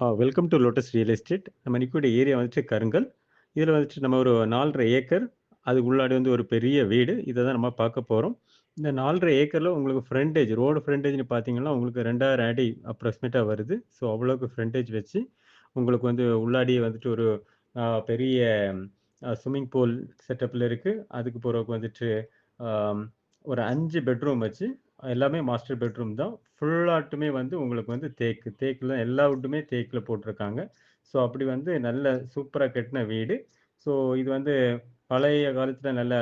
Ah welcome to Lotus real estate. நம்ம நிக்கக்கூடிய area வந்துட்டு கருங்கல். இதில் வந்துட்டு நம்ம ஒரு 4 1/2 ஏக்கர். அதுக்கு உள்ளாடி வந்து ஒரு பெரிய வீடு. இதை தான் நம்ம பார்க்க போகிறோம் இந்த நாலரை ஏக்கரில் உங்களுக்கு ஃப்ரண்டேஜ் ரோடு ஃப்ரண்டேஜ்னு பார்த்தீங்கன்னா, உங்களுக்கு 2000 அடி அப்ராக்சிமேட்டாக வருது. ஸோ, அவ்வளோக்கு ஃப்ரண்டேஜ் வச்சு, உங்களுக்கு வந்து உள்ளாடியே வந்துட்டு ஒரு uh, பெரிய ஸ்விம்மிங் பூல் செட்டப்பில் இருக்குது அதுக்கு பிறகு வந்துட்டு um, ஒரு அஞ்சு பெட்ரூம் வச்சு, எல்லாமே மாஸ்டர் பெட்ரூம் தான். ஃபுல்லாட்டுமே வந்து உங்களுக்கு வந்து தேக்கு. தேக்கில் எல்லா வுட்டுமே தேக்கில் போட்டிருக்காங்க ஸோ, அப்படி வந்து நல்ல சூப்பராக கட்டின வீடு. ஸோ, இது வந்து பழைய காலத்தில் நல்ல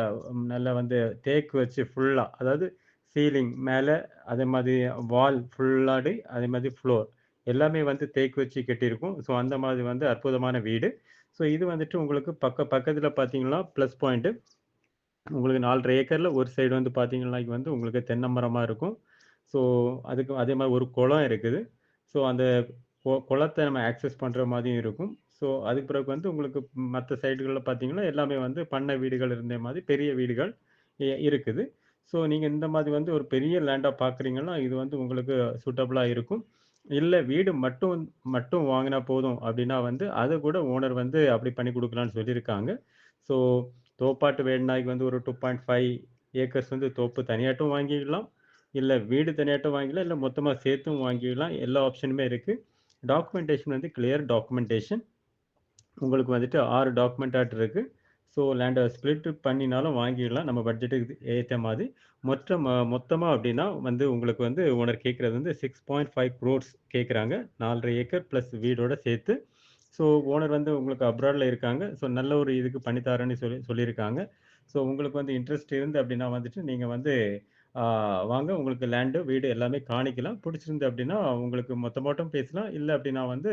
நல்லா வந்து தேக்கு வச்சு ஃபுல்லாக அதாவது சீலிங் மேலே அதே மாதிரி வால் ஃபுல்லாடி, அதே மாதிரி ஃப்ளோர் எல்லாமே வந்து தேக்கு வச்சு கட்டியிருக்கும். ஸோ, அந்த மாதிரி வந்து அற்புதமான வீடு. ஸோ, இது வந்துட்டு உங்களுக்கு பக்க பக்கத்தில் பார்த்தீங்கன்னா, ப்ளஸ் பாயிண்ட்டு உங்களுக்கு நாலரை ஏக்கரில் ஒரு சைடு வந்து பார்த்தீங்கன்னா, வந்து உங்களுக்கு தென்னை மரமாக இருக்கும். ஸோ, அதுக்கு அதே மாதிரி ஒரு குளம் இருக்குது. ஸோ, அந்த கொ நம்ம ஆக்சஸ் பண்ணுற மாதிரியும் இருக்கும். ஸோ, அதுக்கு பிறகு வந்து உங்களுக்கு மற்ற சைடுகளில் பார்த்தீங்கன்னா, எல்லாமே வந்து பண்ணை வீடுகள் இருந்த மாதிரி பெரிய வீடுகள் இ இருக்குது. ஸோ, நீங்கள் இந்த மாதிரி வந்து ஒரு பெரிய லேண்டாக பார்க்குறீங்கன்னா, இது வந்து உங்களுக்கு சூட்டபுளாக இருக்கும். இல்லை வீடு மட்டும் மட்டும் வாங்கினா போதும் அப்படின்னா வந்து, அதை கூட ஓனர் வந்து அப்படி பண்ணி கொடுக்கலான்னு சொல்லியிருக்காங்க. ஸோ, தோப்பாட்டு வேணும்னா வந்து ஒரு 2.5 ஏக்கர்ஸ் வந்து தோப்பு தனியாட்டும் வாங்கிக்கலாம். இல்லை வீடு தனியாட்டும் வாங்கிக்கலாம். இல்லை மொத்தமாக சேர்த்தும் வாங்கிக்கலாம். எல்லா ஆப்ஷனுமே இருக்குது டாக்குமெண்டேஷன் வந்து கிளியர் டாக்குமெண்டேஷன். உங்களுக்கு வந்துட்டு 6 டாக்குமெண்டாட் இருக்குது ஸோ, லேண்டை ஸ்பிளிட் பண்ணினாலும் வாங்கிடலாம். நம்ம பட்ஜெட்டுக்கு ஏற்ற மாதிரி. மொத்தம் மொத்தமாக அப்படின்னா வந்து உங்களுக்கு வந்து ஓனர் கேட்குறது வந்து சிக்ஸ் பாயிண்ட் ஃபைவ் க்ரோர்ஸ் கேட்குறாங்க நாலரை ஏக்கர் ப்ளஸ் வீடோட சேர்த்து. ஸோ, ஓனர் வந்து உங்களுக்கு அப்ராடில் இருக்காங்க. ஸோ, நல்ல ஒரு இதுக்கு பண்ணி தரேன்னு சொல்லி சொல்லியிருக்காங்க. ஸோ, உங்களுக்கு வந்து இன்ட்ரெஸ்ட் இருந்து அப்படின்னா வந்துட்டு, நீங்கள் வந்து வாங்க உங்களுக்கு லேண்டு, வீடு எல்லாமே காணிக்கலாம். பிடிச்சிருந்து அப்படின்னா, உங்களுக்கு மொத்த மட்டும் பேசலாம். இல்லை அப்படின்னா வந்து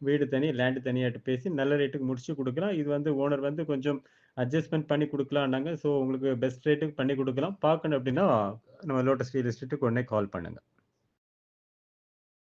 வீடு தனி, லேண்டு தனியாட்டு பேசி நல்ல ரேட்டுக்கு முடிச்சு கொடுக்கலாம் இது வந்து ஓனர் வந்து கொஞ்சம் அட்ஜஸ்ட்மெண்ட் பண்ணி கொடுக்கலாம்னாங்க ஸோ, உங்களுக்கு பெஸ்ட் ரேட்டுக்கு பண்ணி கொடுக்கலாம் பார்க்கணும் அப்படின்னா, நம்ம லோட்டஸ் ரியல் எஸ்டேட்டுக்கு உடனே கால் பண்ணுங்க.